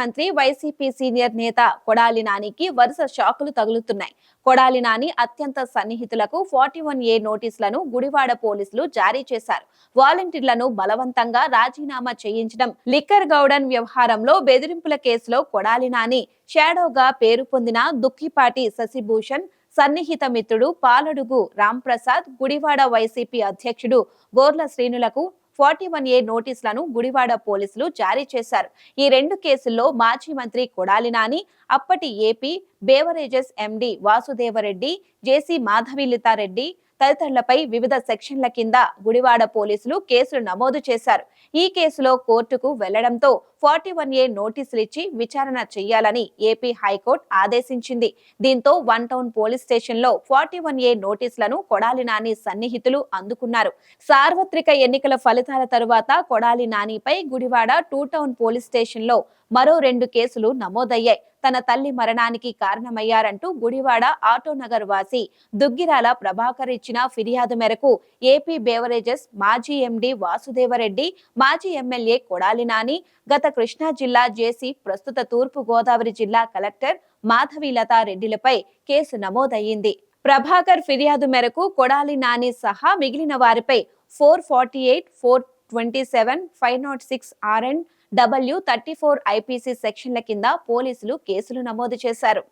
మంత్రి YCP senior నేత కొడాలి నానికి వరుస షాకులు తగులుతున్నాయి. కొడాలి నాని అత్యంత సన్నిహితులకు ఫార్టీ వన్ ఏ నోటీసులను గుడివాడ పోలీసులు జారీ చేశారు. వాలంటీర్లను బలవంతంగా రాజీనామా చేయించడం లిక్కర్ గౌడన్ వ్యవహారంలో బెదిరింపుల కేసులో కొడాలి నాని షాడోగా పేరు పొందిన దుక్కిపాటి శశిభూషణ్ సన్నిహిత మిత్రుడు పాలడుగు రాంప్రసాద్ గుడివాడ వైసీపీ అధ్యక్షుడు బోర్ల శ్రీనులకు ఫార్టీ వన్ ఏ నోటీసులను గుడివాడ పోలీసులు జారీ చేశారు. ఈ రెండు కేసుల్లో మాజీ మంత్రి కొడాలి నాని అప్పటి AP beverages MD Vasudeva Reddy JC Madhavi Latha Reddy తదితరులపై వివిధ సెక్షన్ల కింద గుడివాడ పోలీసులు కేసులు నమోదు చేశారు. ఈ కేసులో కోర్టుకు వెళ్ళడంతో ఫార్టీ వన్ ఏ నోటీసులు ఇచ్చి విచారణ చేయాలని ఏపీ హైకోర్టు ఆదేశించింది. దీంతో వన్ టౌన్ పోలీస్ స్టేషన్లో ఫార్టీ వన్ ఏ నోటీసులను కొడాలి నాని సన్నిహితులు అందుకున్నారు. సార్వత్రిక ఎన్నికల ఫలితాల తరువాత కొడాలి నానిపై గుడివాడ టూ టౌన్ పోలీస్ స్టేషన్లో మరో రెండు కేసులు నమోదయ్యాయి. తన తల్లి మరణానికి కారణమయ్యారంటూ గుడివాడ ఆటోనగర్ వాసి దుగ్గిరాల ప్రభాకర్ ఇచ్చిన ఫిర్యాదు మేరకు ఏపీ బేవరేజెస్ మాజీ ఎండీ వాసుదేవరెడ్డి మాజీ ఎమ్మెల్యే కొడాలి నాని గత కృష్ణా జిల్లా జేసీ ప్రస్తుత తూర్పు గోదావరి జిల్లా కలెక్టర్ మాధవీలతా రెడ్డిలపై కేసు నమోదయ్యింది. ప్రభాకర్ ఫిర్యాదు మేరకు కొడాలి నాని సహా మిగిలిన వారిపై four forty eight four twenty seven five not six RN W thirty four IPC సెక్షన్ల కింద పోలీసులు కేసులు నమోదు చేశారు.